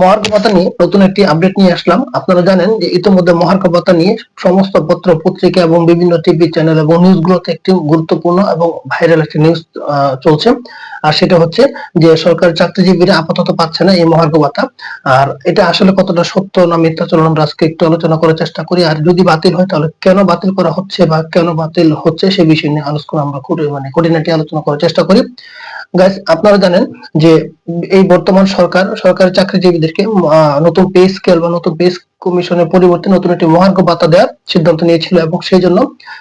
মহার্ঘ ভাতা নিয়ে নতুন একটি আপডেট নিয়ে আসলাম। আপনারা জানেন যে ইতিমধ্যে মহার্ঘ ভাতা নিয়ে সমস্ত পত্র পত্রিকা এবং বিভিন্ন টিভি চ্যানেল এবং নিউজগুলোতে একটি গুরুত্বপূর্ণ এবং ভাইরাল একটি নিউজ চলছে। আর সেটা হচ্ছে যে সরকারি চাকরিজীবীরা আপাতত পাচ্ছে না এই মহার্ঘ ভাতা। আর এটা আসলে কতটা সত্য না মিথ্যা চলুন আমরা আজকে একটু আলোচনা করার চেষ্টা করি। আর যদি বাতিল হয় তাহলে কেন বাতিল করা হচ্ছে বা কেন বাতিল হচ্ছে সে বিষয় নিয়ে আলোচনা আমরা মানে খুঁটিনাটি আলোচনা করার চেষ্টা করি। গাইস আপনারা জানেন যে এই বর্তমান সরকার সরকারি চাকরিজীবীদেরকে আহ, নতুন পে স্কেল বা নতুন পে কমিশনের পরিবর্তে নতুন একটি মহার্ঘ ভাতা দেওয়ার সিদ্ধান্ত নিয়েছিল এবং সেই জন্য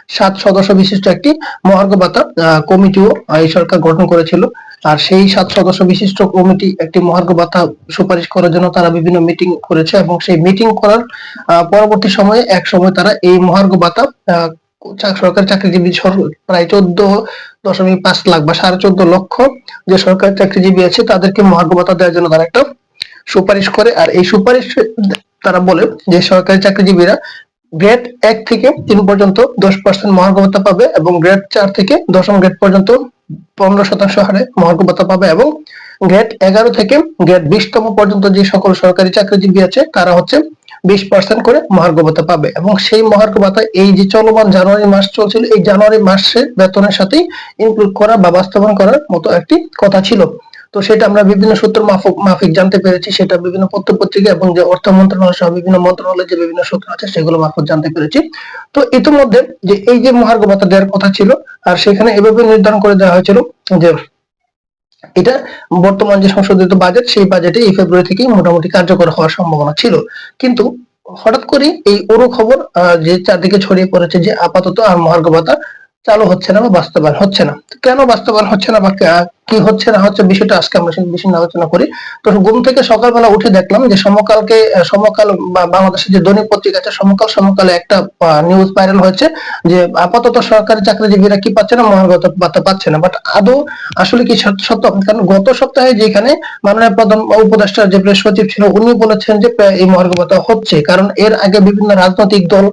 সাত সদস্য বিশিষ্ট একটি মহার্ঘ ভাতা কমিটিও এই সরকার গঠন করেছিল। আর সেই সাত সদস্য বিশিষ্ট কমিটি একটি মহার্ঘ ভাতা সুপারিশ করার জন্য তারা বিভিন্ন মিটিং করেছে এবং সেই মিটিং করার পরবর্তী সময়ে এক সময় তারা এই মহার্ঘ ভাতা সরকারি চাকরিজীবী প্রায় চোদ্দ দশমিক পাঁচ লাখ বা সাড়ে চোদ্দ লক্ষ যে সরকারি চাকরিজীবী আছে তাদেরকে মহার্ঘ ভাতা দেওয়ার জন্য তারা একটা সুপারিশ করে, আর এই সুপারিশ তারা বলে যে সরকারি চাকরিজীবীরা গ্রেড এক থেকে তিন পর্যন্ত দশ পার্সেন্ট মহার্ঘভাতা পাবে এবং গ্রেড চার থেকে দশম গ্রেড পর্যন্ত পনেরো শতাংশ হারে মহার্ঘ ভাতা পাবে এবং গ্রেড এগারো থেকে গ্রেড বিশতম পর্যন্ত যে সকল সরকারি চাকরিজীবী আছে, তারা হচ্ছে বিশ পার্সেন্ট করে মহার্ঘ ভাতা পাবে এবং সেই মহার্ঘ ভাতা এই যে চলমান জানুয়ারি মাস চলছিল, এই জানুয়ারি মাসের বেতনের সাথেই ইনক্লুড করা বা বাস্তবায়ন করার মতো একটি কথা ছিল। তো সেটা আমরা বিভিন্ন সূত্র মাফক- মাফিক জানতে পেরেছি, সেটা বিভিন্ন পত্র পত্রিকা এবং যে অর্থ মন্ত্রণালয় সহ বিভিন্ন মন্ত্রণালয়ের যে বিভিন্ন সূত্র আছে, সেগুলো মারফত জানতে পেরেছি। তো ইতিমধ্যে যে এই যে মহার্ঘ দেওয়ার কথা ছিল, আর সেখানে এভাবে নির্ধারণ করে দেওয়া হয়েছিল যে এটা বর্তমান যে সংশোধিত বাজেট সেই বাজেটে এই ফেব্রুয়ারি থেকেই মোটামুটি কার্যকর হওয়ার সম্ভাবনা ছিল। কিন্তু হঠাৎ করে এই ওরো খবর যে চারদিকে ছড়িয়ে পড়েছে যে আপাতত আর মহার্ঘ ভাতা চালু হচ্ছে না বা বাস্তবায়ন হচ্ছে না। কেন বাস্তবায়ন হচ্ছে না বা কা- হচ্ছে না হচ্ছে বিষয়টা আজকে আমরা সেই বিষয় আলোচনা করি। তো ঘুম থেকে সকালবেলা উঠে দেখলাম যে সমকালকে সমকাল বা বাংলাদেশের যে দৈনিক পত্রিকা আছে, সমকাল সমকালে একটা নিউজ ভাইরাল হয়েছে যে আপাতত সরকারি চাকরিজীবীরা কি পাচ্ছে না মহার্ঘ ভাতা পাচ্ছে না। বাট আদৌ আসলে কি সত্য কারণ গত সপ্তাহে যেখানে মাননীয় প্রধান উপদেষ্টা যে প্রেস সচিব ছিল, উনি বলেছেন যে এই মহার্ঘ ভাতা হচ্ছে। কারণ এর আগে বিভিন্ন রাজনৈতিক দল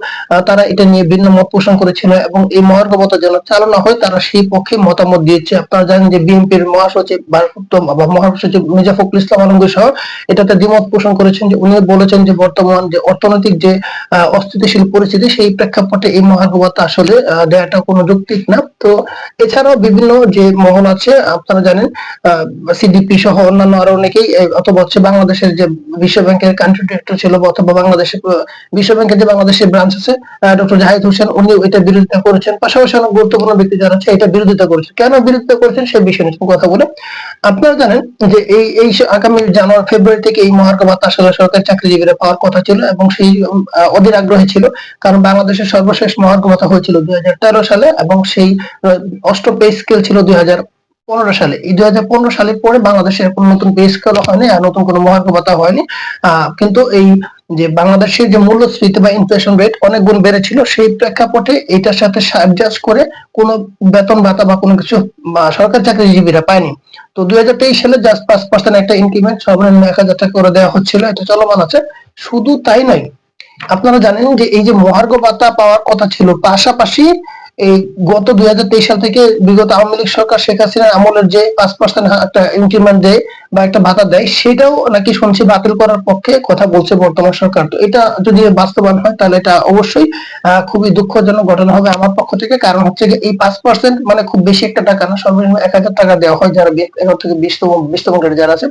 তারা এটা নিয়ে ভিন্ন মত পোষণ করেছিল এবং এই মহার্ঘ ভাতা যেন চালনা হয়, তারা সেই পক্ষে মতামত দিয়েছে। আপনারা জানেন যে বিএনপির মহাসচিব ভারপ্রাপ্ত বা মহাসচিব মির্জা ফখরুল ইসলাম আলমগীর সহ এটাতে দ্বিমত পোষণ করেছেন যে উনি বলেছেন যে বর্তমান যে অর্থনৈতিক যে অস্থিতিশীল পরিস্থিতি সেই প্রেক্ষাপটে এই মহার্ঘ আসলে আহ, দেওয়াটা কোনো যৌক্তিক না। তো এছাড়াও বিভিন্ন যে মহল আছে আপনারা জানেন সিডিপি সহ অন্যান্য আরও অনেকেই অথবা হচ্ছে বাংলাদেশের যে বিশ্ব ব্যাংকের কান্ট্রি ডিরেক্টর ছিল অথবা বাংলাদেশের বিশ্ব ব্যাংকের যে বাংলাদেশের ব্রাঞ্চ আছে ডক্টর জাহিদ হোসেন উনি এটা বিরোধিতা করেছেন। পাশাপাশি অনেক গুরুত্বপূর্ণ ব্যক্তি যারা আছে এটা বিরোধিতা করেছেন। কেন বিরোধিতা করেছেন সে বিষয়ে কথা বলে। আপনারা জানেন যে এই এই আগামী জানুয়ারি, ফেব্রুয়ারি থেকে এই মহার্ঘ ভাতা আসলে সরকারি চাকরিজীবীরা পাওয়ার কথা ছিল এবং সেই অধীর আগ্রহী ছিল। কারণ বাংলাদেশের সর্বশেষ মহার্ঘ ভাতা হয়েছিল দুই সালে এবং সেই অষ্ট পে স্কেল ছিল দুই পনেরো সালে। এই দুই হাজার পনেরো সালে পরে বাংলাদেশের কোনো নতুন পে স্কেল হয়নি আর নতুন কোনো মহার্ঘ ভাতা হয়নি। কিন্তু এই যে বাংলাদেশের যে মূল্যস্ফীতি বা ইনফ্লেশন রেট অনেক গুণ বেড়েছিল, সেই প্রেক্ষাপটে এটার সাথে অ্যাডজাস্ট করে কোনো বেতন ভাতা বা কোনো কিছু সরকারি চাকরিজীবীরা পায়নি। তো দুই হাজার তেইশ সালে জাস্ট পাঁচ পার্সেন্ট একটা ইনক্রিমেন্ট সর্বনিম্ন এক হাজার টাকা করে দেওয়া হচ্ছিল, এটা চলমান আছে। শুধু তাই নয়, আপনারা জানেন যে এই যে মহার্ঘ ভাতা পাওয়ার কথা ছিল, পাশাপাশি এই গত দুই হাজার তেইশ সাল থেকে বিগত আওয়ামী লীগ সরকার শেখ হাসিনার আমলের যে পাঁচ পার্সেন্ট একটা ইনক্রিমেন্ট দেয় বা একটা ভাতা দেয়, সেটাও নাকি শুনছি বাতিল করার পক্ষে কথা বলছে বর্তমান সরকার। তো এটা যদি বাস্তবায়ন হয়, তাহলে এটা অবশ্যই খুবই দুঃখজনক ঘটনা হবে আমার পক্ষ থেকে। কারণ হচ্ছে এই পাঁচ পার্সেন্ট মানে খুব বেশি একটা টাকা না, সর্বনিম্ন এক হাজার টাকা দেওয়া হয় যারা এগারো থেকে বিশতম বিশতম গ্রেডে যারা আছে।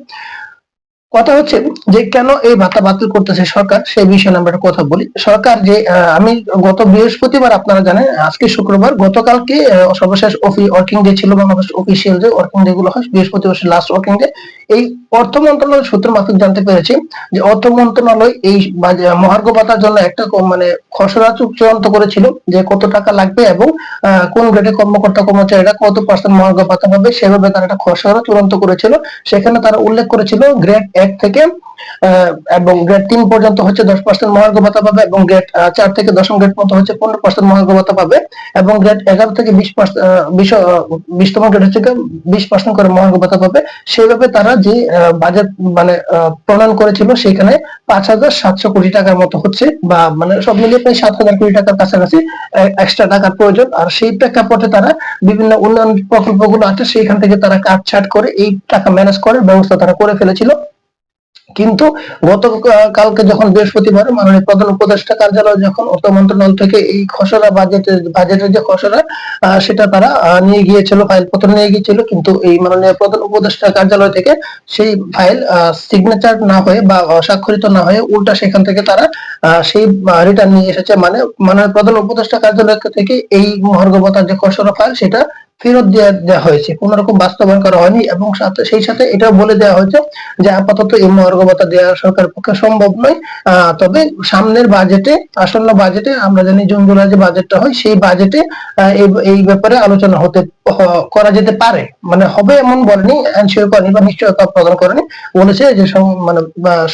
কথা হচ্ছে যে কেন এই ভাতা বাতিল করতেছে সরকার? সেই বিষয়ে আমরা একটা কথা বলি। সরকার যে আমি গত বৃহস্পতিবার আপনারা জানেন, আজকে শুক্রবার, গতকালকে সর্বশেষ ওয়ার্কিং ডে ছিল, বাংলাদেশ অফিসিয়াল যে ওয়ার্কিং ডে গুলো হয় বৃহস্পতিবার লাস্ট ওয়ার্কিং ডে এই অর্থ মন্ত্রণালয়ের সূত্র মাফিক জানতে পেরেছি যে অর্থ মন্ত্রণালয় এই মহার্ঘ ভাতার জন্য একটা মানে খসড়া চু- চূড়ান্ত করেছিল যে কত টাকা লাগবে এবং কোন গ্রেডে কর্মকর্তা কর্মচারীরা কত পার্সেন্ট মহার্ঘ ভাতা পাবে, সেভাবে তারা একটা খসড়া চূড়ান্ত করেছিল। সেখানে তারা উল্লেখ করেছিল গ্রেড এক থেকে এবং গ্রেড তিন পর্যন্ত হচ্ছে দশ পার্সেন্ট মহার্ঘ ভাতা পাবে এবং গ্রেড চার থেকে দশম গ্রেড পর্যন্ত হচ্ছে পনেরো পার্সেন্ট মহার্ঘ ভাতা পাবে এবং গ্রেড এগারো থেকে বিশ পার্সেন্ট বিশতম গ্রেড হচ্ছে বিশ পার্সেন্ট করে মহার্ঘ ভাতা পাবে। সেইভাবে তারা যে বাজেট মানে প্রণয়ন করেছিল সেখানে পাঁচ হাজার সাতশো কোটি টাকার মতো হচ্ছে বা মানে সব মিলিয়ে প্রায় সাত হাজার কোটি টাকার কাছাকাছি এক্সট্রা টাকার প্রয়োজন। আর সেই প্রেক্ষাপটে তারা বিভিন্ন উন্নয়ন প্রকল্পগুলো আছে, সেইখান থেকে তারা কাটছাট করে এই টাকা ম্যানেজ করার ব্যবস্থা তারা করে ফেলেছিল। কিন্তু গত কালকে যখন বৃহস্পতিবার মাননীয় প্রধান উপদেষ্টা কার্যালয় যখন অর্থ মন্ত্রণালয় থেকে এই খসড়া বাজেটের বাজেটের যে খসড়া সেটা তারা নিয়ে গিয়েছিল ফাইল পত্র নিয়ে গিয়েছিল, কিন্তু এই মাননীয় প্রধান উপদেষ্টা কার্যালয় থেকে সেই ফাইল সিগনেচার না হয়ে বা স্বাক্ষরিত না হয়ে উল্টা সেখান থেকে তারা সেই রিটার্ন নিয়ে এসেছে। মানে মাননীয় প্রধান উপদেষ্টা কার্যালয় থেকে এই মহার্ঘ যে খসড়া ফাইল সেটা ফেরত দেওয়া হয়েছে। কোন রকম বাস্তবায়ন করা হয়নি এবং সাথে, সেই সাথে এটাও বলে দেওয়া হয়েছে যে আপাতত এই মহার্ঘ ভাতা দেওয়া সরকারের পক্ষে সম্ভব নয়। তবে সামনের বাজেটে আসন্ন বাজেটে আমরা জানি জুন জুলাই যে বাজেটটা হয়, সেই বাজেটে এই ব্যাপারে আলোচনা হতে করা যেতে পারে। মানে হবে এমন বলেনি এনশিওর করেনি বা নিশ্চয়তা প্রদান করেনি, বলেছে যে মানে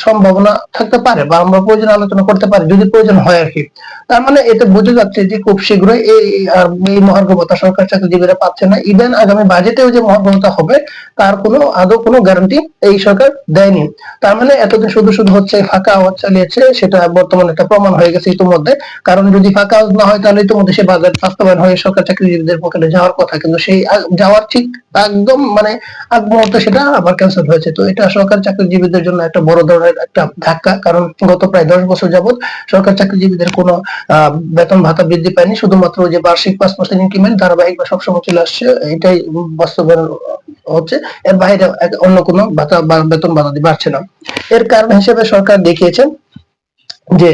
সম্ভাবনা থাকতে পারে বা আমরা প্রয়োজন আলোচনা করতে পারি, যদি প্রয়োজন হয় আর কি। তার মানে এতে বোঝা যাচ্ছে যে খুব শীঘ্রই এই ভাতা সরকার চাকরিজীবীরা পাচ্ছে না। ইভেন আগামী বাজেটেও যে মহার্ঘ ভাতা হবে, তার কোনো, আদৌ কোনো গ্যারান্টি এই সরকার দেয়নি। তার মানে এতদিন শুধু শুধু হচ্ছে ফাঁকা আওয়াজ চালিয়েছে, সেটা বর্তমানে একটা প্রমাণ হয়ে গেছে ইতিমধ্যে। কারণ যদি ফাঁকা আওয়াজ না হয়, তাহলে ইতিমধ্যে সে বাজার বাস্তবায়ন হয়ে সরকার চাকরিজীবীদের পকেটে যাওয়ার কথা। কিন্তু সেই যাওয়ার ঠিক একদম মানে আগ মুহূর্তে সেটা আবার ক্যান্সেল হয়েছে। তো এটা সরকার চাকরিজীবীদের জন্য একটা বড় ধরনের একটা ধাক্কা। কারণ গত প্রায় দশ বছর যাবত সরকার চাকরিজীবীদের কোনো বেতন ভাতা বৃদ্ধি পায়নি। শুধুমাত্র যে বার্ষিক পাঁচ পার্সেন্ট ইনক্রিমেন্ট ধারাবাহিক বা সবসময় চলে আসছে, এটাই বাস্তবায়ন হচ্ছে। এর বাইরে অন্য কোনো ভাতা বা, বেতন ভাতা বাড়ছে না। এর কারণ হিসেবে সরকার দেখিয়েছে যে,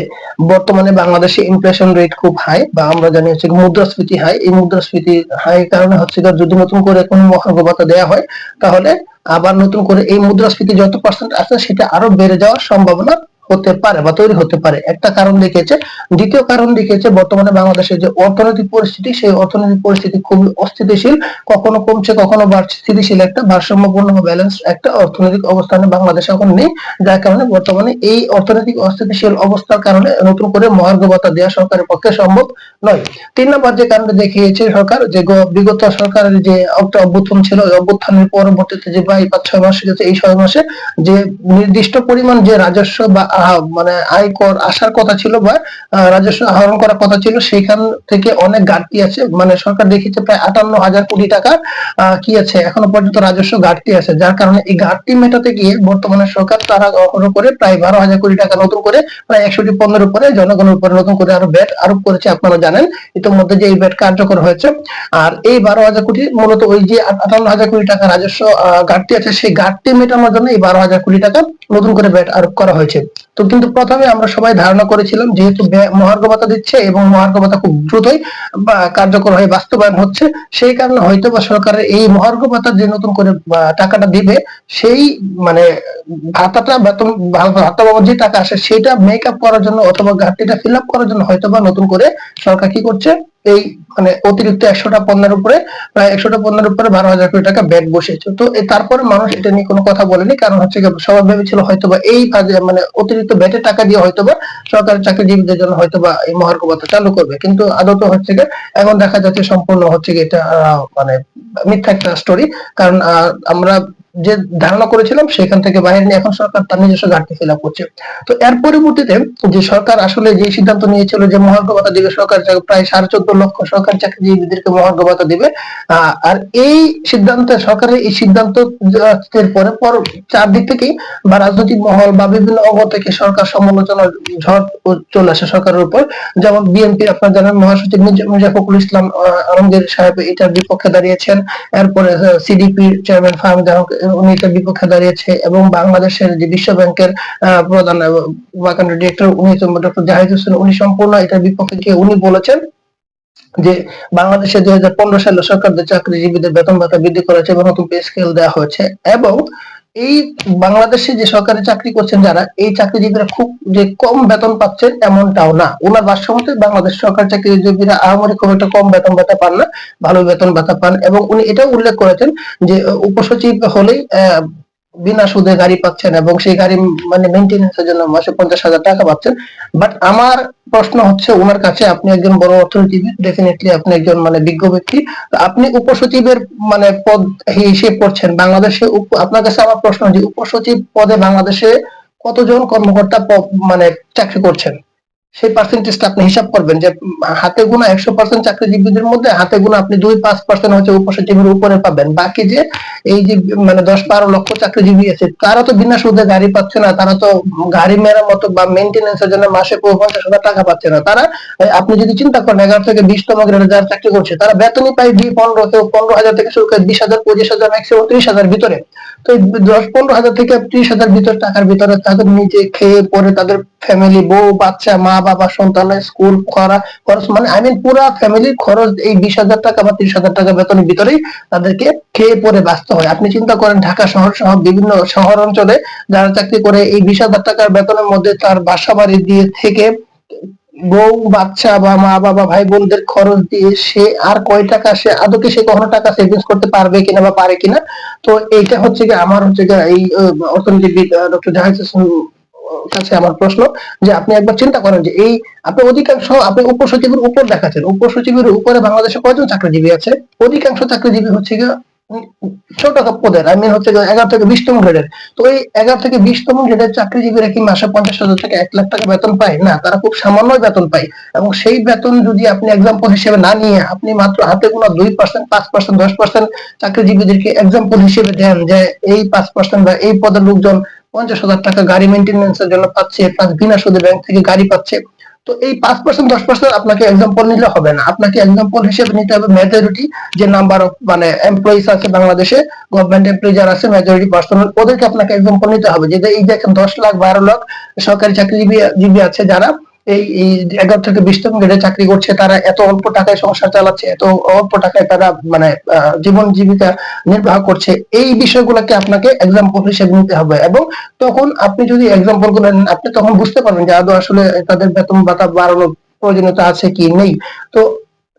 বর্তমানে বাংলাদেশে ইনফ্লেশন রেট খুব হাই বা আমরা জানি হচ্ছে মুদ্রাস্ফীতি হাই এই মুদ্রাস্ফীতি হাই কারণে হচ্ছে যদি নতুন করে কোনো মহার্ঘ ভাতা দেওয়া হয়, তাহলে আবার নতুন করে এই মুদ্রাস্ফীতি যত পার্সেন্ট আছে, সেটা আরও বেড়ে যাওয়ার সম্ভাবনা হতে পারে বা তৈরি হতে পারে। একটা কারণ দেখিয়েছে দ্বিতীয় কারণ দেখিয়েছে বর্তমানে বাংলাদেশের যে অর্থনৈতিক পরিস্থিতি, সেই অর্থনৈতিক পরিস্থিতি খুবই অস্থিতিশীল। কখনো কমছে, কখনো বাড়ছে। স্থিতিশীল একটা ভারসাম্যপূর্ণ ব্যালেন্স একটা অর্থনৈতিক অবস্থানে বাংলাদেশ এখন নেই। যার কারণে বর্তমানে এই অর্থনৈতিক অস্থিতিশীল অবস্থার কারণে নতুন করে মহার্ঘ দেওয়া সরকারের পক্ষে সম্ভব নয়। তিন নম্বর যে কারণে দেখিয়েছে সরকার, যে বিগত সরকারের যে একটা অভ্যুত্থান ছিল অভ্যুত্থানের পরবর্তীতে যে প্রায় পাঁচ ছয় মাস গেছে, এই ছয় মাসে যে নির্দিষ্ট পরিমাণ যে রাজস্ব বা মানে আয় কর আসার কথা ছিল বা রাজস্ব আহরণ করার কথা ছিল, সেখান থেকে অনেক ঘাটতি আছে। মানে সরকার দেখিয়েছে প্রায় আটান্ন হাজার কোটি টাকা কি আছে, এখনও পর্যন্ত রাজস্ব ঘাটতি আছে। যার কারণে এই ঘাটতি মেটাতে গিয়ে বর্তমানে সরকার তারা অহরহ করে প্রায় বারো হাজার কোটি টাকা নতুন করে, প্রায় একষট্টি পণ্যের উপরে, জনগণের উপরে নতুন করে আরও ব্যাট আরোপ করেছে, আপনারা জানেন। ইতিমধ্যে যে এই ব্যাট কার্যকর হয়েছে। আর এই বারো হাজার কোটি, মূলত ওই যে আটান্ন হাজার কোটি টাকা রাজস্ব ঘাটতি আছে, সেই ঘাটতি মেটানোর জন্য এই বারো হাজার কোটি টাকা নতুন করে ব্যাট আরোপ করা হয়েছে। তো কিন্তু প্রথমে আমরা সবাই ধারণা করেছিলাম যেহেতু ভাতা দিচ্ছে এবং মহার্ঘ ভাতা খুব দ্রুতই কার্যকর হয়ে বাস্তবায়ন হচ্ছে, সেই কারণে হয়তো বা সরকারের এই মহার্ঘ ভাতা যে নতুন করে টাকাটা দিবে, সেই মানে ভাতাটা বেতন ভাতা বাবদ যে টাকা আসে, সেটা মেক আপ করার জন্য অথবা ঘাটতিটা ফিল আপ করার জন্য হয়তো বা নতুন করে সরকার কি করছে এই মানে অতিরিক্ত একশোটা পণ্যের উপরে প্রায় একশোটা পণ্যের উপরে বারো হাজার কোটি টাকা ব্যাট বসেছে তো তারপরে মানুষ এটা নিয়ে কোনো কথা বলেনি, কারণ হচ্ছে সবাই ভেবেছিল হয়তো বা এই কাজে মানে অতিরিক্ত ব্যাটের টাকা দিয়ে হয়তো বা সরকারি চাকরিজীবীদের জন্য হয়তো বা এই মহার্ঘ ভাতা চালু করবে। কিন্তু আদত হচ্ছে কি এখন দেখা যাচ্ছে সম্পূর্ণ হচ্ছে এটা মানে মিথ্যা একটা স্টোরি কারণ আমরা যে ধারণা করেছিলাম সেখান থেকে বাইরে নিয়ে এখন সরকার তার নিজস্ব ঘাটতি ফিল করছে। তো এর পরিবর্তীতে যে সরকার আসলে যে সিদ্ধান্ত নিয়েছিল যে মহার্ঘ দিবে, সরকার প্রায় সাড়ে চোদ্দ লক্ষ সরকারি চাকরিজীবীদেরকে মহার্ঘ দিবে। আর এই সিদ্ধান্ত, সরকারের এই সিদ্ধান্ত পরে পর চারদিক থেকেই বা রাজনৈতিক মহল বা বিভিন্ন অঙ্গ থেকে সরকার সমালোচনার ঝড় চলে আসে সরকারের উপর। যেমন বিএনপি, আপনার জানেন, মহাসচিব মির্জা ফখরুল ইসলাম আলমগীর সাহেব এটার বিপক্ষে দাঁড়িয়েছেন। এরপরে সিডিপি চেয়ারম্যান ফাহমিদ উনি বিপক্ষে দাঁড়িয়েছে এবং বাংলাদেশের যে বিশ্ব ব্যাংকের প্রধান ওয়াকান্ড ডিরেক্টর উনি ডক্টর জাহিদ হোসেন, উনি সম্পূর্ণ এটার বিপক্ষে গিয়ে উনি বলেছেন যে বাংলাদেশে দুই হাজার পনেরো সালে সরকারদের চাকরিজীবীদের বেতন ভাতা বৃদ্ধি করেছে এবং নতুন পে স্কেল দেওয়া হয়েছে এবং এই বাংলাদেশে যে সরকারি চাকরি করছেন যারা, এই চাকরিজীবীরা খুব যে কম বেতন পাচ্ছেন এমনটাও না। ওনার ভাষ্য মতে বাংলাদেশ সরকারি চাকরিজীবীরা আহামরি খুব একটা কম বেতন ভাতা পান না, ভালো বেতন ভাতা পান এবং উনি এটাও উল্লেখ করেছেন যে, উপসচিব হলেই বিনা সুদে গাড়ি পাচ্ছেন এবং সেই গাড়ি মানে মেনটেন্যান্সের জন্য মাসে পঞ্চাশ হাজার টাকা পাচ্ছেন। বাট আমার প্রশ্ন হচ্ছে, ওনার কাছে আপনি একজন বড় অর্থনীতিবিদ ডেফিনেটলি আপনি একজন মানে বিজ্ঞ ব্যক্তি। আপনি উপসচিবের মানে পদ হিসেবে পড়ছেন, বাংলাদেশে আপনার কাছে আমার প্রশ্ন যে, উপসচিব পদে বাংলাদেশে কতজন কর্মকর্তা মানে চাকরি করছেন? সেই পার্সেন্টেজটা আপনি হিসাব করবেন যে হাতে গোনা একশো পার্সেন্ট চাকরিজীবীদের মধ্যে হাতে গোনা আপনি দুই পাঁচ পার্সেন্ট হচ্ছে উপসচিবের উপরে পাবেন। বাকি যে, এই যে মানে দশ বারো লক্ষ চাকরিজীবী আছে, তারা তো বিনা সুদে গাড়ি পাচ্ছে না, তারা তো গাড়ি মেরামত বা মেনটেন্যান্সের জন্য মাসে পঞ্চাশ হাজার টাকা পাচ্ছে না। তারা আপনি যদি চিন্তা করেন, এগারো থেকে বিশতম গ্রেডে যারা চাকরি করছে, তারা বেতনই পায় দুই, পনেরো পনেরো হাজার থেকে শুরু করে বিশ হাজার, পঁচিশ হাজার ম্যাক্সিমাম ত্রিশ হাজার ভিতরে। তো এই দশ, পনেরো হাজার থেকে ত্রিশ হাজার ভিতর টাকার ভিতরে তাদের নিজে খেয়ে পরে তাদের ফ্যামিলি বউ, বাচ্চা, মা বাবা সন্তানের স্কুল খরা, খরচ মানে আই মিন পুরা ফ্যামিলির খরচ এই বিশ হাজার টাকা বা ত্রিশ হাজার টাকা বেতনের ভিতরেই তাদেরকে খেয়ে পরে বাঁচতে হয়। আপনি চিন্তা করেন, ঢাকা শহর সহ বিভিন্ন শহর অঞ্চলে যারা চাকরি করে, এই বিশ হাজার টাকার বেতনের মধ্যে তার বাসা বাড়ি দিয়ে থেকে বউ, বাচ্চা বা মা বাবা ভাই বোনদের খরচ দিয়ে সে আর কয় টাকা সে আদৌ কি সে কখনো টাকা সেভিংস করতে পারবে কিনা বা পারে কিনা? তো এইটা হচ্ছে কি আমার হচ্ছে এই অর্থনীতিবিদ ডক্টর জাহাজ কাছে আমার প্রশ্ন যে আপনি একবার চিন্তা করেন যে এই আপনি অধিকাংশ, আপনি উপসচিবের উপর দেখাচ্ছেন। উপসচিবের উপরে বাংলাদেশে কয়জন চাকরিজীবী আছে? অধিকাংশ চাকরিজীবী হচ্ছে ছোট পদের আই মিন হচ্ছে এগারো থেকে গ্রেডের তো এই এগারো থেকে গ্রেডের চাকরিজীবীরা কি মাসে পঞ্চাশ হাজার থেকে এক লাখ টাকা বেতন পায়? না, তারা খুব সামান্য বেতন পায়। এবং সেই বেতন যদি আপনি এক্সাম্পল হিসেবে না নিয়ে আপনি মাত্র হাতে কোনো দুই পার্সেন্ট পাঁচ পার্সেন্ট দশ পার্সেন্ট চাকরিজীবীদেরকে এক্সাম্পল হিসেবে দেন যে এই পাঁচ পার্সেন্ট বা এই পদের লোকজন পঞ্চাশ হাজার টাকা গাড়ি মেনটেন্যান্স এর জন্য পাচ্ছে প্লাস বিনা সুদে ব্যাংক থেকে গাড়ি পাচ্ছে। তো এই পাঁচ পার্সেন্ট দশ পার্সেন্ট আপনাকে এক্সাম্পল নিলে হবে না। আপনাকে এক্সাম্পল হিসেবে নিতে হবে মেজরিটি যে নাম্বার অফ মানে এমপ্লয়িজ আছে বাংলাদেশে গভর্নমেন্ট এমপ্লয়ি যারা আছে মেজরিটি পার্সোনাল ওদেরকে আপনাকে এক্সাম্পল নিতে হবে। যে এই দেখেন দশ লাখ, বারো লাখ সরকারি চাকরিজীবী জীবী আছে যারা এই এগারো থেকে বিশতম গ্রেডে চাকরি করছে, তারা এত অল্প টাকায় সংসার চালাচ্ছে, এত অল্প টাকায় তারা মানে জীবন জীবিকা নির্বাহ করছে, এই বিষয়গুলোকে আপনাকে এক্সাম্পল হিসেবে নিতে হবে। এবং তখন আপনি যদি এক্সাম্পলগুলো আপনি তখন বুঝতে পারবেন যে আদৌ আসলে তাদের বেতন ভাতা বাড়ানোর প্রয়োজনীয়তা আছে কি নেই। তো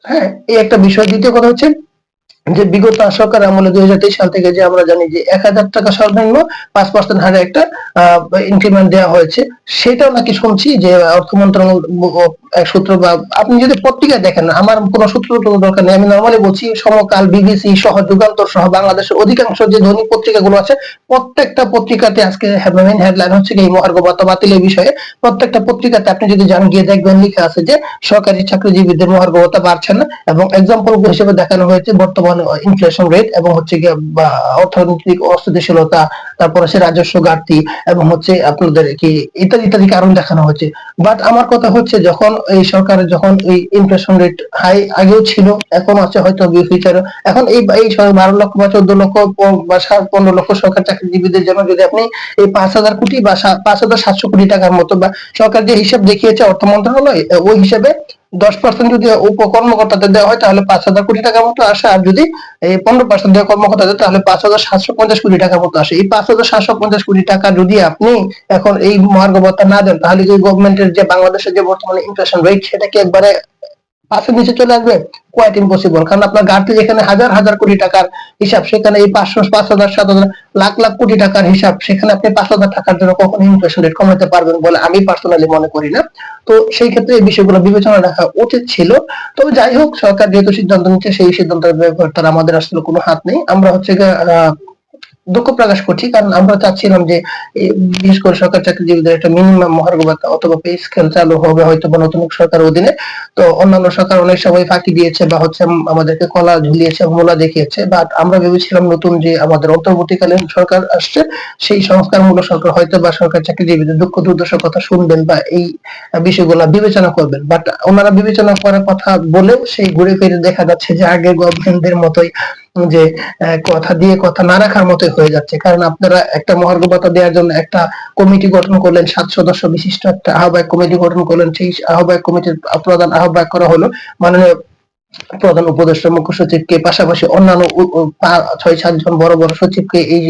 হ্যাঁ এই একটা বিষয়। দ্বিতীয় কথা হচ্ছে যে বিগত সরকার আমলে দুই হাজার তেইশ সাল থেকে যে আমরা জানি যে এক হাজার টাকা সর্বনিম্ন পাঁচ পার্সেন্ট হারে একটা ইনক্রিমেন্ট দেওয়া হয়েছে। সেটাও নাকি শুনছি যে অর্থ মন্ত্রণালয় সূত্র বা আপনি যদি পত্রিকায় দেখেন, আমার কোনো সূত্র টুত্র দরকার নেই। আমি নর্মালি বলছি, সমকাল বিবিসি সহ, যুগান্তর সহ, বাংলাদেশের অধিকাংশ যে দৈনিক পত্রিকাগুলো আছে, প্রত্যেকটা পত্রিকাতে আজকে মেইন হেডলাইন হচ্ছে এই মহার্ঘ ভাতা বাতিলের বিষয়ে। প্রত্যেকটা পত্রিকাতে আপনি যদি যান, গিয়ে দেখবেন, লিখা আছে যে, সরকারি চাকরিজীবীদের মহার্ঘ ভাতা বাড়ছে না এবং এক্সাম্পল হিসেবে দেখানো হয়েছে বর্তমান ইনফ্লেশন রেট এবং হচ্ছে গিয়ে অর্থনৈতিক অস্থিতিশীলতা, তারপরে সে রাজস্ব ঘাটতি এবং হচ্ছে আপনাদের কি ইত্যাদি ইত্যাদি কারণ দেখানো হচ্ছে বাট আমার কথা হচ্ছে, যখন এই সরকারের যখন এই ইনফ্লেশন রেট হাই আগেও ছিল, এখন আছে হয়তো ফিউচারে এখন এই এই বারো লক্ষ বা চোদ্দ লক্ষ বা পনেরো লক্ষ সরকার চাকরিজীবীদের জন্য যদি আপনি এই পাঁচ হাজার কোটি বা পাঁচ হাজার সাতশো কোটি টাকার মতো বা সরকার যে হিসাব দেখিয়েছে অর্থ মন্ত্রণালয় ওই হিসেবে দশ পার্সেন্ট যদি উপ কর্মকর্তাদের দেওয়া হয়, তাহলে পাঁচ হাজার কোটি টাকার মতো আসে। আর যদি এই পনেরো পার্সেন্ট দেওয়া কর্মকর্তাদের, তাহলে পাঁচ হাজার সাতশো পঞ্চাশ কোটি টাকার মতো আসে। এই পাঁচ হাজার সাতশো পঞ্চাশ কোটি টাকা যদি আপনি এখন এই মহার্গ ভত্তা না দেন, তাহলে যে গভর্নমেন্টের যে, বাংলাদেশের যে বর্তমানে ইনফ্লেশন রেট সেটাকে একবারে পাঁচের নিচে চলে আসবে কোয়াইট ইম্পসিবল কারণ আপনার গাড়িতে যেখানে হাজার হাজার কোটি টাকার হিসাব সেখানে এই পাঁচশো পাঁচ হাজার সাত হাজার লাখ লাখ কোটি টাকার হিসাব সেখানে আপনি পাঁচ হাজার টাকার জন্য কখনো ইনফ্লেশন রেট কমাতে পারবেন বলে আমি পার্সোনালি মনে করি না। তো সেই ক্ষেত্রে এই বিষয়গুলো বিবেচনা রাখা উচিত ছিল। তবে যাই হোক সরকার যেহেতু সিদ্ধান্ত নিচ্ছে সেই সিদ্ধান্তের ব্যাপারে তার আমাদের আসলে কোনো হাত নেই। আমরা হচ্ছে আহ, দুঃখ প্রকাশ করছি, কারণ আমরা চাচ্ছিলাম যে বিশেষ করে সরকার চাকরিজীবীদের একটা মিনিমাম মহার্ঘ ভাতা অথবা পে স্কেল চালু হবে হয়তো বা নতুন সরকার অধীনে। তো অন্যান্য সরকার অনেক সময় ফাঁকি দিয়েছে বা হচ্ছে আমাদেরকে কলা ঝুলিয়েছে, মোলা দেখিয়েছে বাট আমরা ভেবেছিলাম নতুন যে আমাদের অন্তর্বর্তীকালীন সরকার আসছে, সেই সংস্কারমূলক সরকার হয়তো বা সরকার চাকরিজীবীদের দুঃখ দুর্দশার কথা শুনবেন বা এই বিষয়গুলো বিবেচনা করবেন। বাট ওনারা বিবেচনা করার কথা বলেও সেই ঘুরে ফিরে দেখা যাচ্ছে যে আগে গভর্নমেন্টদের মতোই যে কথা দিয়ে কথা না রাখার মতোই হয়ে যাচ্ছে। কারণ আপনারা একটা মহার্ঘভাতা দেওয়ার জন্য একটা কমিটি গঠন করলেন, সাত সদস্য বিশিষ্ট একটা আহ্বায়ক কমিটি গঠন করলেন, সেই আহ্বায়ক কমিটির প্রধান আহ্বায়ক করা হলো মাননীয় প্রধান উপদেষ্টা, মুখ্য সচিবকে, পাশাপাশি অন্যান্য ছয়, সাতজন বড় বড় সচিবকে এই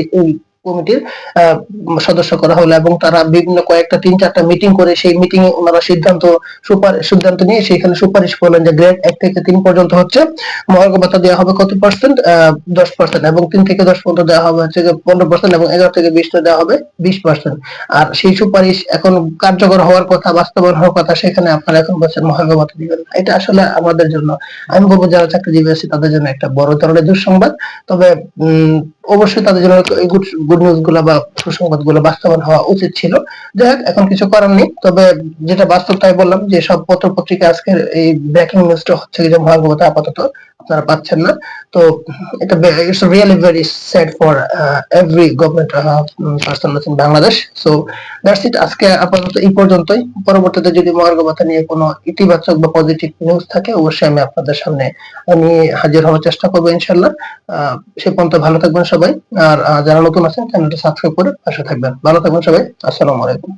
কমিটির সদস্য করা হলো এবং তারা বিভিন্ন কয়েকটা, তিন চারটা মিটিং করে সেই মিটিং এ ওনারা সিদ্ধান্ত সিদ্ধান্ত নিয়ে সেখানে সুপারিশ করলেন যে গ্রেড এক থেকে তিন পর্যন্ত হচ্ছে, মহার্ঘ ভাতা দেওয়া হবে কত পার্সেন্ট দশ পার্সেন্ট এবং তিন থেকে দশ পর্যন্ত দেওয়া হবে হচ্ছে পনেরো পার্সেন্ট এবং এগারো থেকে বিশটা দেওয়া হবে বিশ পার্সেন্ট আর সেই সুপারিশ এখন কার্যকর হওয়ার কথা, বাস্তবায়ন হওয়ার কথা সেখানে আপনারা এখন বলছেন মহার্ঘ ভাতা দিবেন এটা আসলে আমাদের জন্য, আমি বলব যারা চাকরিজীবী আছে তাদের জন্য একটা বড় ধরনের দুঃসংবাদ। তবে অবশ্যই তাদের জন্য গুড নিউজগুলা বা সুসংবাদগুলো বাস্তবায়ন হওয়া উচিত ছিল। যাই হোক, এখন কিছু করার নেই। তবে যেটা বাস্তব তাই বললাম যে, সব পত্র পত্রিকা আজকের এই ব্রেকিং নিউজটা হচ্ছে যে মহার্ঘবতা আপাতত আপনারা পাচ্ছেন না। তো এটা it's really very sad for every government person in Bangladesh so that's it আজকে আপাতত এই পর্যন্তই। পরবর্তীতে যদি মহার্ঘবতা নিয়ে কোনো ইতিবাচক বা পজিটিভ নিউজ থাকে, অবশ্যই আমি আপনাদের সামনে আমি হাজির হওয়ার চেষ্টা করব ইনশাল্লাহ। সে পর্যন্ত ভালো থাকবেন সবাই, আর যারা নতুন আছেন চ্যানেলটা সাবস্ক্রাইব করে পাশে থাকবেন। ভালো থাকবেন সবাই। আসসালামু আলাইকুম।